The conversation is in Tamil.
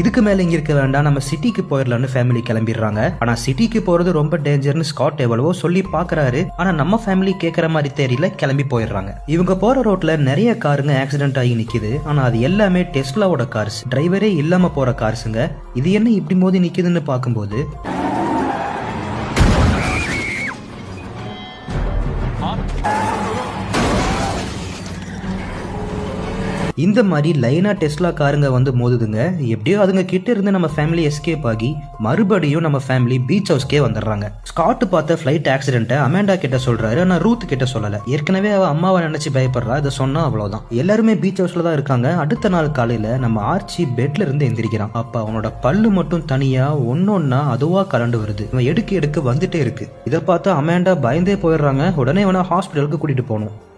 இதுக்கு மேல இங்க இருக்க வேண்டாம். நம்ம சிட்டிக்கு போயிடலாம்னு ஃபேமிலி கிளம்பிடுறாங்க. ஆனா சிட்டிக்கு போறது ரொம்ப டேஞ்சர்னு ஸ்காட் எவ்வளவோ சொல்லி பாக்குறாரு ஆனா நம்ம ஃபேமிலி கேக்குற மாதிரி தெரியல கிளம்பி போயிடுறாங்க. இவங்க போற ரோட்ல நிறைய காருங்க ஆக்சிடென்ட் ஆகி நிக்குது. ஆனா அது எல்லாமே டெஸ்லாவோட கார்ஸ் டிரைவரே இல்லாம போற கார்ஸுங்க இது என்ன இப்படி மோதி நிக்குதுன்னு பார்க்கும்போது? இந்த மாதிரி லைனா டெஸ்லா காருங்க வந்து மோதுதுங்க. எப்படியோ அதுங்க கிட்ட இருந்து நம்ம ஃபேமிலி எஸ்கேப் ஆகி மறுபடியும் நம்ம ஃபேமிலி பீச் ஹவுஸ்க்கே வந்துடுறாங்க. ஸ்காட் பார்த்த ஃபிளைட் ஆக்சிடென்ட்டை அமேண்டா கிட்ட சொல்றாரு ஆனா ரூத் கிட்ட சொல்லல. ஏற்கனவே அவ அம்மாவை நினைச்சு பயப்படுறா இதை சொன்னா அவ்வளவுதான். எல்லாருமே பீச் ஹவுஸ்ல தான் இருக்காங்க. அடுத்த நாள் காலையில நம்ம ஆர்ச்சி பெட்ல இருந்து எந்திரிக்கிறான். அப்ப அவனோட பல்லு மட்டும் தனியா ஒன்னொன்னா அதுவா கலண்டு வருது. இவன் எடுக்க எடுக்க வந்துட்டே இருக்கு. இதை பார்த்து அமேண்டா பயந்தே போயிடுறாங்க. உடனே இவனை ஹாஸ்பிட்டலுக்கு கூட்டிட்டு போகணும்.